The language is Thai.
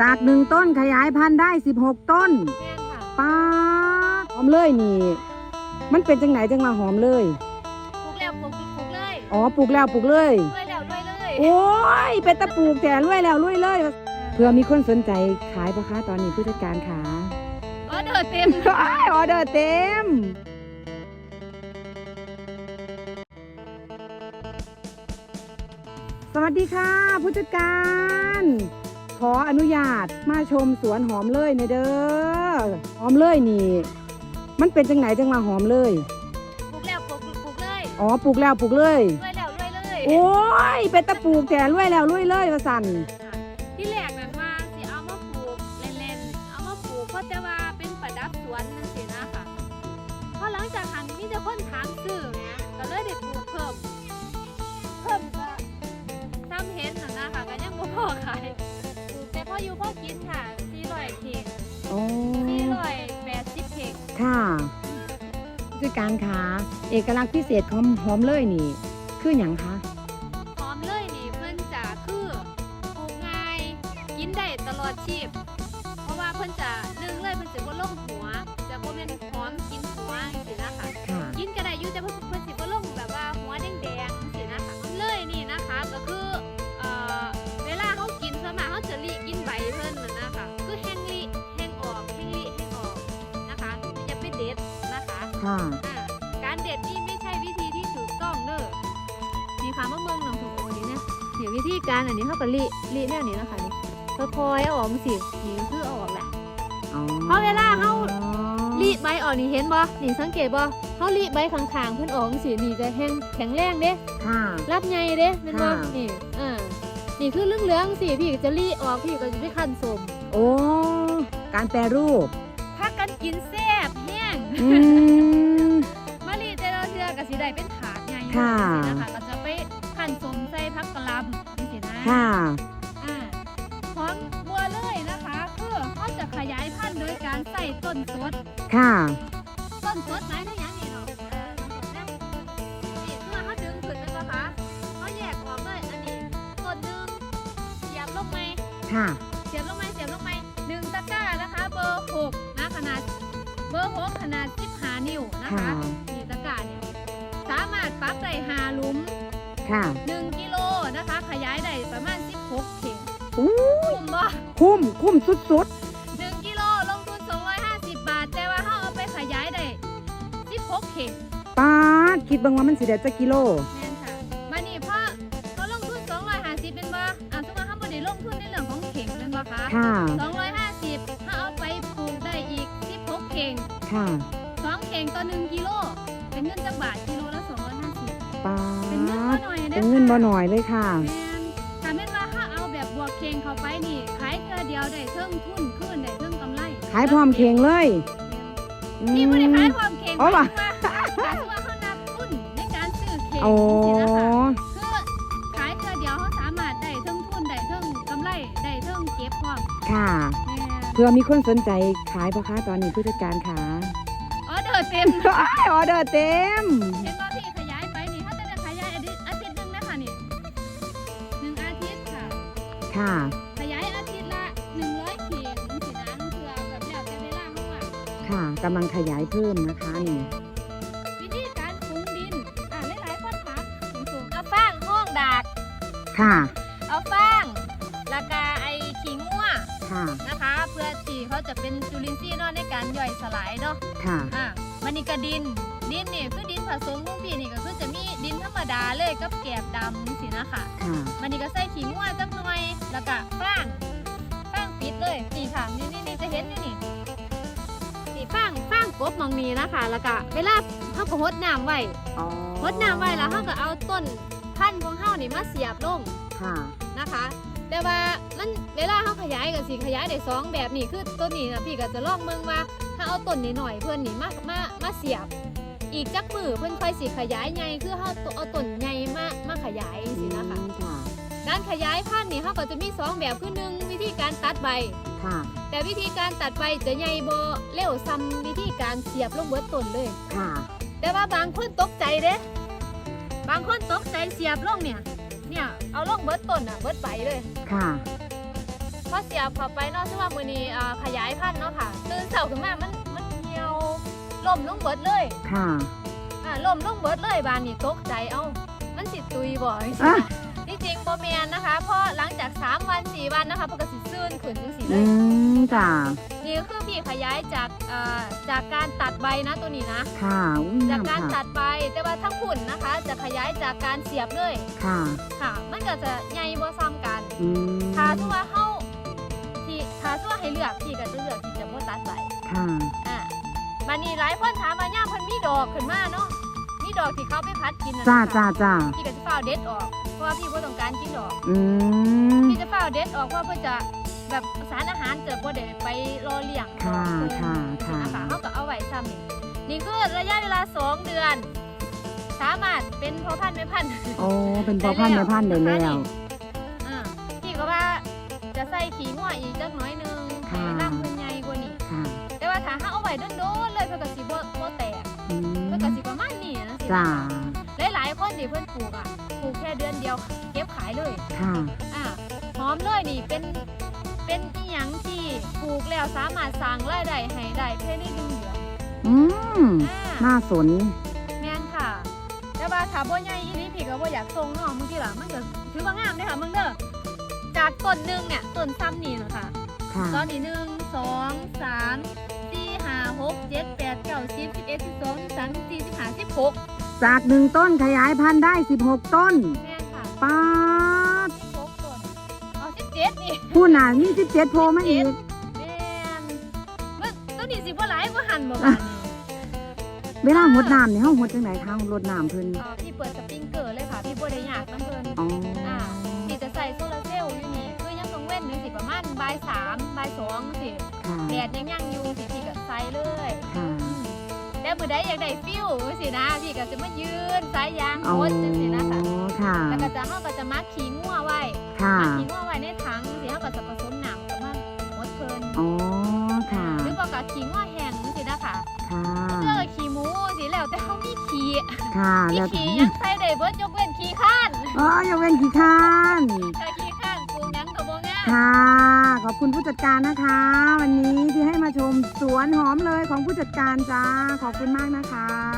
จากหนึ่งต้นขยายพันธุ์ได้สิบหกต้นแม่นค่ะป้าดหอมเลยนี่ มันเป็นจังไหนจังมาหอมเลย ปลูกแล้วปลูกปลูกเลยอ๋อปลูกแล้วปลูกเลย รวยแล้วรวยเลยโอ้ยเป็นตะปลูกแต่รวยแล้วรวยเลย เพื่อมีคนสนใจขายปะคะตอนนี้ผู้จัดการขาออเดอร์เต็มอ้ายออเดอร์เต็ม สวัสดีค่ะ ผู้จัดการ ขออนุญาตมาชมสวนหอมเลยในอยเด้อหอมเลยนี่ มันเป็นจังไหนจังมาหอมเลยปลูกแล้วปลูกปลูกเลยอ๋อปลูกแล้วปลูกเลยรวยแล้วรวยเลยโอ้ยเป็นตะปลูกแต่รวยแล้วรวยเลยว่าสันที่แรกนั้นว่าสิเอามาปลูกเล่นๆเอามาปลูกเพราะแต่ว่าเป็นประดับสวนนั่นสินะค่ะเพราะหลังจากหันมีแต่คนถามซื้อไงก็เลยได้ปลูกเพิ่มเพิ่มก็ซ้ำเห็นน่ะนะคะก็ยังบ่พอขาย ปลูกแต่พออยู่พอกินค่ะ400เข่งอ๋อ480เข่งค่ะผู้จัดการขาเอกลักษณ์พิเศษของหอมเลยนี่ คืออย่างคะหอมเลยนี่เพิ่นจะคือปลูกง่าย กินได้ตลอดชีพ เพราะว่าเพิ่นจะหนึ่งเลยเพิ่นจะบ่ลงหัว จะบ่แม่นหอม นะคะค่ะอ่าการเด็ดนี่ไม่ใช่วิธีที่ถูกต้องเด้อมีความมะเมืองหนองของโอนี้เนี่ยเดี๋ยววิธีการอันนี้เขาก็รีรีแนวนี้นะคะนี่ค่อยๆเอาออกมาสินี่ก็คือเอาออกแหละ อ๋อเพราะเวลาเฮา รีใบออกนี่เห็นบ่นี่สังเกตบ่เขารีใบข้างๆเพิ่นออกสินี่จะแห้งแข็งแรงเด้ ค่ะ รับใหญ่เด้เป็นบ่ค่ะ นี่อ่านี่คือเหลืองๆสิพี่ก็จะรีออกพี่ก็จะไปคั่นสมโอ้ การแปรรูป พักกันกินแซ่บแห้ง อืม สิได้เป็นถาดใหญ่ค่ะจังซี่นะคะก็จะไปคั่นสมใส่ผักกะหล่ำนี่สินะค่ะ อ่าพร้อมบัวเลยนะคะคือเขาจะขยายพันธุ์โดยการใส่ต้นสดค่ะ ต้นสดหมายถึงหยังนี่เนาะอ่าต้นสดนะนี่คือว่าเขาดึงขึ้นเป็นปะคะเขาแยกออกเลยอันนี้ต้นหนึ่งเสียบลงไหม ค่ะ เสียบลงไหมเสียบลงไหมหนึ่งตะกร้านะคะ เบอร์หกนะขนาด เบอร์หกขนาดสิบห้านิ้วนะค่ะ คะ ค่ะ 1กิโลนะคะ ขยายได้ประมาณ 16เข่งอู้คุ้มบ่คุ้มคุ้มสุด1กิโลลงทุน 250 บาท แต่ว่าเขาเอาไปขยายได้ 16เข่งๆป้าดคิดเบางว่ามันสิเด็ดจะกิโล แม่นค่ะมานี่พอเขาลงทุน 250เป็นบ่อ่าสมมติเขาบ่ได้ลงทุนในเรื่องของเข่งเป็นบ่คะค่ะ 250เขาเอาไปปลูกได้อีก 16เข่งค่ะ2เข่งต่อ 1กิโลเป็นเงินจักบาทกิโลละ250ป้าเป็นเงิน บ่ดหน่อยเป็เด้นอเงินบ่ค่ะหน่อยเลยค่ะแม่นถ้าแม่นว่าถ้าเอาแบบบวกเข่งเข้าไปนี่ขายเทื่อเดียวได้เพิ่มทุนขึ้นได้เพิ่มกำไรขายพร้อมเคียงเลยอืมพี่ไม่ได้ขายความเข่งอ๋อหว่ะมายถึงว่าแต่ว่าเขานับทุนในการซื้อเข่งโอ้สินะคะ คือขายเทื่อเดียวเขาสามารถได้เพิ่มทุนได้เพิ่มกำไรได้เพิ่มเก็บพร้อมค่ะ แม่นเพื่อมีคนสนใจขายปะคะตอนนี้ผู้จัดการขาออเดอร์เต็มอ้ายออเดอร์เต็ม เห็นว่าพี่ ค่ะ ขยายอาทิตย์ละหนึ่งร้อยเข่งสินะนั่นคือเอาแบบแล้วแต่เวลาเขาอะค่ะกำลังขยายเพิ่มนะคะนี่วิธีการปรุงดินอ่าหลายๆคนถามสูงๆเอาฟางห้องดาก ค่ะเอาฟางแล้วก็ไอ้ขี้งัวค่ะนะคะ เพื่อที่เขาจะเป็นจุลินทรีย์เนาะในการย่อยสลายเนาะ ค่ะอ่ามันนี่ก็ดิน ดินนี่คือดินผสมของพี่นี่ก็คือจะมีดินธรรมดาเลยกับแกบดำสินะคะค่ะมันนี่ก็ใส่ขี้งัวจักหน่อย แล้วก็ฟางฟางปิดเลยนี่ค่ะนี่นี่นี่จะเห็นอยู่นี่นี่ฟางฟางกบหมองนี้นะคะ แล้วก็เวลาเขาก็หดน้ำไว้อ๋อรดน้ำไว้แล้วเขาก็เอาต้นพันธุ์ของเขานี่มาเสียบลงค่ะนะคะแต่ว่ามันเวลาเขาขยายก็สิขยายได้สองแบบนี่คือต้นนี้นะพี่ก็จะลองเมืองว่าถ้าเอาต้นนี้หน่อยๆเพื่อนนี่มามามาเสียบ อีกจักมือเพื่อนค่อยสิขยายใหญ่คือเขาเอาต้นใหญ่มามาขยายสินะคะอืมค่ะ การขยายพันธุ์นี่เขาก็จะมีสองแบบคือหนึ่งวิธีการตัดใบ ค่ะ แต่วิธีการตัดใบจะใหญ่บ่เร็วซ้ำวิธีการเสียบลงเบิดต้นเลย ค่ะแต่ว่าบางคนตกใจเด้ บางคนตกใจเสียบลงเนี่ย เนี่ยเอาลงเบิดต้นอะเบิดใบเลย ค่ะพอเสียบเข้าไปเนาะซึ่งว่ามื้อนี้อ่าขยายพันธุ์เนาะค่ะตื่นเช้าขึ้นมามันมันเหี่ยวล่มลงเบิดเลยค่ะอ่าล่มลงเบิดเลยบานนี่ตกใจเอ้ามันสิตุยบ่จังซี่อะนะที่จริง บ่แม่นนะคะ เพราะหลังจาก 3 วัน 4 วันนะคะเพิ่นก็สิซื่นขึ้นจังซี่เลอืยมจ้านี่ก็คือพี่ขยายจากอ่าจากการตัดใบนะตัวนี้นะ ค่ะอุ้ยจากงามการค่ะตัดใบแต่ว่าทั้งผุ่นนะคะ จะขยายจากการเสียบเลยค่ะค่ะ มันก็จะใหญ่บ่ซ้ำกันอืมถ้าสมมุติว่าเฮาที่ถ้าสมมุติว่าให้เลือกพี่ก็จะเลือกที่จะบ่ตัดใบ ค่ะ อ่าบัดนี้หลายคนถามว่าย่ามเพิ่นมีดอกขึ้นมาเนาะ มีดอกที่เขาไปพัดกินน่ะจ้านะคะจ้าจ้าพี่ก็จะเฝ้าวเด็ดออกเพราะ ว่าพี่บ่ต้องการกินดอก อืม พี่จะเฝ้าวเด็ดออกเพราะเพื่อจะแบบสารอาหารจะบ่ได้ไปรอเลี้ยงค่ะเพิ่นค่ะค่ะนะคะเขาก็เอาไว้ซ้ำนี่นี่คือระยะเวลา2เดือน สามารถเป็นพ่อพันธุ์แม่พันธุ์โอ้เป็นพอพันธุ์แม่พันธุ์ได้แล้วอ่าพี่ก็ว่าจะใส่ขี้งัวอีกจักหน้อยหนึงค่ะให้น้ำเพิ่นใหญ่กว่านี้ค่ะแต่ว่าถ้าเฮาเอาไว้โดนๆเลยเพิ่นก็สิบ่บ่แตกอืมเพิ่นก็สิประมาณนี้นะสิจ้าหลายๆคนที่เพิ่นปลูกอะป ลูกแค่เดือนเดียว เก็บขายเลยค่ะ อ่าหอมเลยนี่เป็นเป็นอีหยังที่ปลูกแล้วสามารถสร้างรายได้ให้ได้ภายในหนึ่งเดือนอืมอ่า น่าสน แม่นค่ะ แต่ว่าถ้าบ่ใหญ่อีหลีพี่ก็บ่อยากส่งเนาะมึงกี่ล่ะมันก็ถือว่างามเด้อค่ะมึงเด้อจากต้นหนึงเนี่ยต้นซ้ำนี่เนาะค่ะค่ะ ตอนนี้หนึ่งสองสามสี่ห้าหกเจ็ดแปดเก้าสิบสิบเอ็ดสิบสองสิบสามสิบสี่สิบห้าสิบหก จากหนึ่งต้นขยายพันธุ์ได้ 16 ต้นแม่นค่ะป้าดสิบหกต้นเอาสิบเจ็ดนี่ผู้หนานี่17โพมาอีก แม่นเบิ่งตัวนี้สิบ่หลายบ่หันบ่บาดนี้เวลาหดน้ำนี่เฮาหดจังไดคะรดน้ำเพิ่นอ่าพี่เปิดสปริงเกอร์เลยค่ะพี่บ่ได้ยากน้ำเพิ่น อ๋ออ่าพี่จะใส่โซลาร์เซลล์อยู่นี่คือยังต้องเว้นนึงสิประมาณบ่ายสามบ่ายสองสิค่ะแดดยังยังอยู่สิพี่ก็ใส่เลยค่ะอืมแต่ มื้อใดอยากได้ฟิลสินะพี่ก็จะมายืนสายยางอ๋อโคตจังซี่นะคะค่ะแล้วก็จะเฮาก็จะมักขี้งัวไว้ค่ะมักขี้งัวไว้ในถังสิเฮาก็จะผสมน้ำกับมันหมดเพิ่นอ๋อค่ะหรือว่าก็ขี้งัวแห้งสินะคะค่ะเสื้อขี้หมูสิแล้วแต่เฮามีขี้ค่ะมีแล้วขี้ยังใส่ได้เบิดยกเว้นขี้ข้านอ๋ออย่าเว้นขี้ข้าน ค่ะ ขอบคุณผู้จัดการนะคะ วันนี้ที่ให้มาชมสวนหอมเลยของผู้จัดการจ้า ขอบคุณมากนะคะ